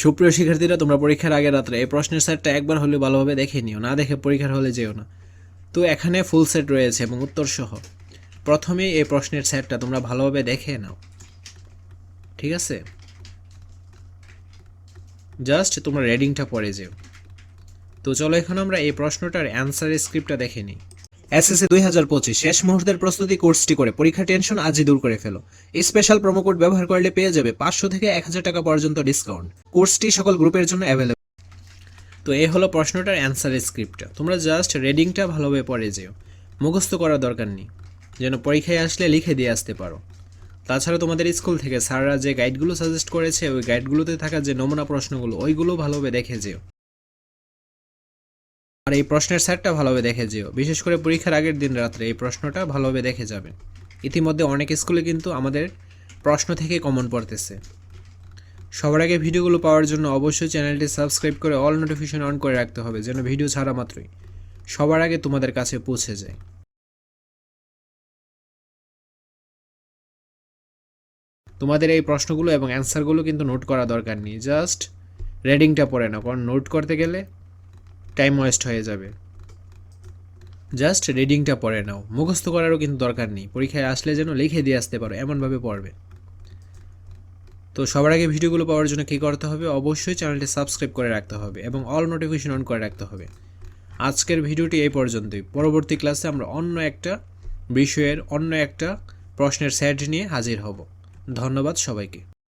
সুপ্রিয় শিক্ষার্থীরা, তোমরা পরীক্ষার আগে রাত্রে এই প্রশ্নের সেটটা একবার হলে ভালোভাবে দেখে নিও, না দেখে পরীক্ষার হলে যেও না। তো এখানে ফুল সেট রয়েছে এবং উত্তর সহ প্রথমেই এই প্রশ্নের সেটটা তোমরা ভালোভাবে দেখে নাও। ঠিক আছে? জাস্ট তোমরা রেডিংটা পড়ে যেও। তো চলো এখন আমরা এই প্রশ্নটার অ্যান্সার স্ক্রিপ্টটা দেখে নিই। এসএসসি দুই হাজার পঁচিশ শেষ মুহূর্তের প্রস্তুতি কোর্সটি করে পরীক্ষা টেনশন আজই দূর করে ফেলো। স্পেশাল প্রোমো কোড ব্যবহার করলে পেয়ে যাবে পাঁচশো থেকে এক হাজার টাকা পর্যন্ত ডিসকাউন্ট কোর্সটি সকল গ্রুপের জন্য অ্যাভেলেবল তো এই হলো প্রশ্নটার অ্যান্সার স্ক্রিপ্টটা তোমরা জাস্ট রেডিংটা ভালোভাবে পড়ে যেও। মুখস্থ করার দরকার নেই। যেন পরীক্ষায় আসলে লিখে দিয়ে আসতে পারো। তাছাড়া তোমাদের স্কুল থেকে স্যাররা যে গাইডগুলো সাজেস্ট করেছে, ওই গাইডগুলোতে থাকা যে নমুনা প্রশ্নগুলো, ওইগুলো ভালোভাবে দেখে যেও। আর এই প্রশ্নের সেটটা ভালোভাবে দেখে যেও। বিশেষ করে পরীক্ষার আগের দিন রাত্রে এই প্রশ্নটা ভালোভাবে দেখে যাবেন ইতিমধ্যে অনেক স্কুলে কিন্তু আমাদের প্রশ্ন থেকে কমন পড়তেছে। সবার আগে ভিডিওগুলো পাওয়ার জন্য অবশ্যই চ্যানেলটি সাবস্ক্রাইব করে অল নোটিফিকেশন অন করে রাখতে হবে, যেন ভিডিও ছাড়া মাত্রই সবার আগে তোমাদের কাছে পৌঁছে যায়। তোমাদের এই প্রশ্নগুলো এবং অ্যান্সারগুলো কিন্তু নোট করা দরকার নেই, জাস্ট রেডিংটা পড়ে নাও, কারণ নোট করতে গেলে টাইম ওয়েস্ট হয়ে যাবে। জাস্ট রিডিংটা পড়ে নাও। মুখস্থ করারও কিন্তু দরকার নেই। পরীক্ষায় আসলে যেন লিখে দিয়ে আসতে পারো, এমনভাবে পড়বে। তো সবার আগে ভিডিওগুলো পাওয়ার জন্য কী করতে হবে? অবশ্যই চ্যানেলটি সাবস্ক্রাইব করে রাখতে হবে এবং অল নোটিফিকেশন অন করে রাখতে হবে। আজকের ভিডিওটি এই পর্যন্তই। পরবর্তী ক্লাসে আমরা অন্য একটা বিষয়ের, অন্য একটা প্রশ্নের সেট নিয়ে হাজির হব। ধন্যবাদ সবাইকে।